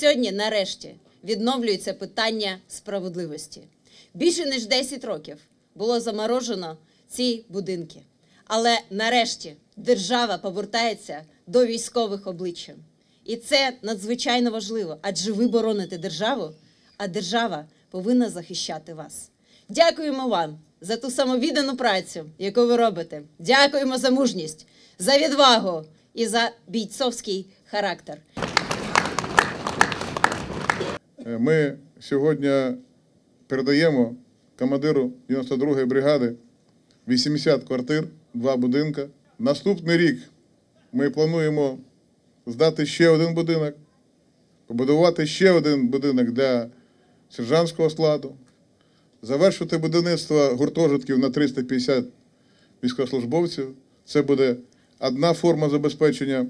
Сьогодні, нарешті, відновлюється питання справедливості. Більше ніж 10 років було заморожено ці будинки. Але нарешті держава повертається до військових обличчя. І це надзвичайно важливо, адже ви бороните державу, а держава повинна захищати вас. Дякуємо вам за ту самовіддану працю, яку ви робите. Дякуємо за мужність, за відвагу і за бійцовський характер. Е, Ми сьогодні передаємо командиру 92-ї бригади 80 квартир, два будинки. Наступний рік ми плануємо здати ще один будинок, побудувати ще один будинок для сержантського складу, завершити будівництво гуртожитків на 350 військовослужбовців. Це буде одна форма забезпечення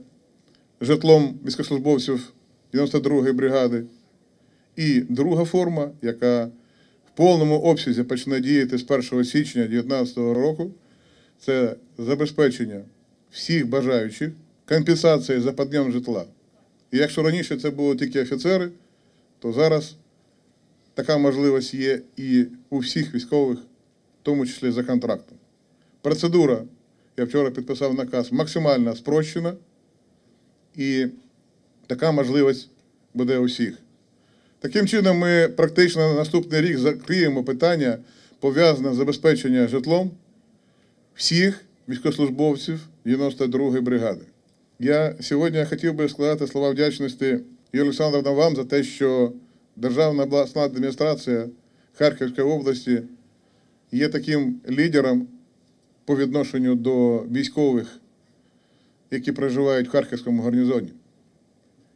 житлом військовослужбовців 92-ї бригади. І друга форма, яка в повному обсязі почне діяти з 1 січня 2019 року, це забезпечення всіх бажаючих компенсації за підйом житла. І якщо раніше це було тільки офіцери, то зараз така можливість є і у всіх військових, в тому числі за контрактом. Процедура, я вчора підписав наказ, максимально спрощена, і така можливість буде у всіх. Таким чином, ми практично на наступний рік закриємо питання, пов'язане з забезпеченням житлом всіх військовослужбовців 92-ї бригади. Я сьогодні хотів би сказати слова вдячності Юрію Олександровна вам за те, що Державна обласна адміністрація Харківської області є таким лідером по відношенню до військових, які проживають в Харківському гарнізоні.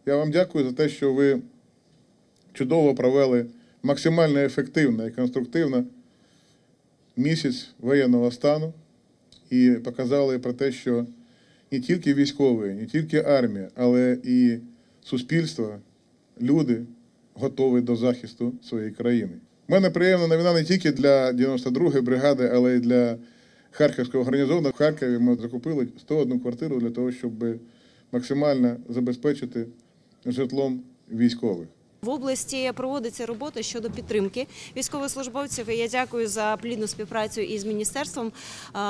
Я вам дякую за те, що ви чудово провели максимально ефективно і конструктивно місяць воєнного стану і показали про те, що не тільки військові, не тільки армія, але і суспільство, люди готові до захисту своєї країни. У мене приємна новина не тільки для 92-ї бригади, але й для Харківського гарнізону. В Харкові ми закупили 101 квартиру для того, щоб максимально забезпечити житлом військових. В області проводиться робота щодо підтримки військовослужбовців. Я дякую за плідну співпрацю із міністерством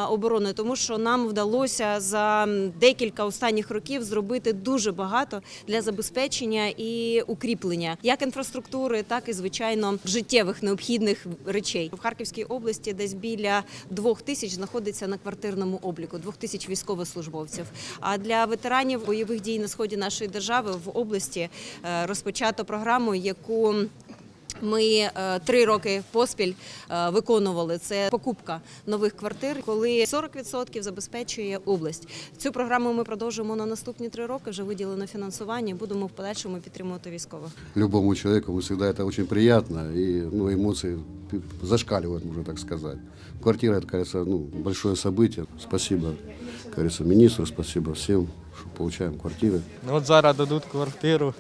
оборони, тому що нам вдалося за декілька останніх років зробити дуже багато для забезпечення і укріплення як інфраструктури, так і звичайно життєвих необхідних речей. В Харківській області десь біля двох тисяч знаходиться на квартирному обліку, двох тисяч військовослужбовців. А для ветеранів бойових дій на сході нашої держави в області е, розпочато програму, яку ми е, три роки поспіль е, виконували. Це покупка нових квартир, коли 40% забезпечує область. Цю програму ми продовжуємо на наступні три роки. Вже виділено фінансування. Будемо в подальшому підтримувати військових. любому человеку всегда это очень приятно, и ну, эмоции пи- зашкаливают, можно так сказать. Квартира, это, кажется, ну, большое событие. Спасибо, кажется, министру, спасибо всем, что получаем квартиры. Ну, От зараз дадуть квартиру,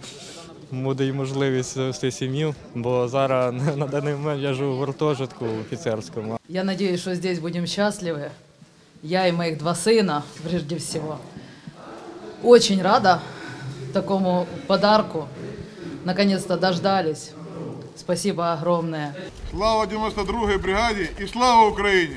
буде й можливість завести сім'ю, бо зараз на даний момент я живу в гуртожитку офіцерському. Я надеюсь, что здесь будем счастливы. Я и моих два сына, прежде всего. Очень рада такому подарку. Наконец-то дождались. Спасибо огромное. Слава 92-й бригаді і слава Україні!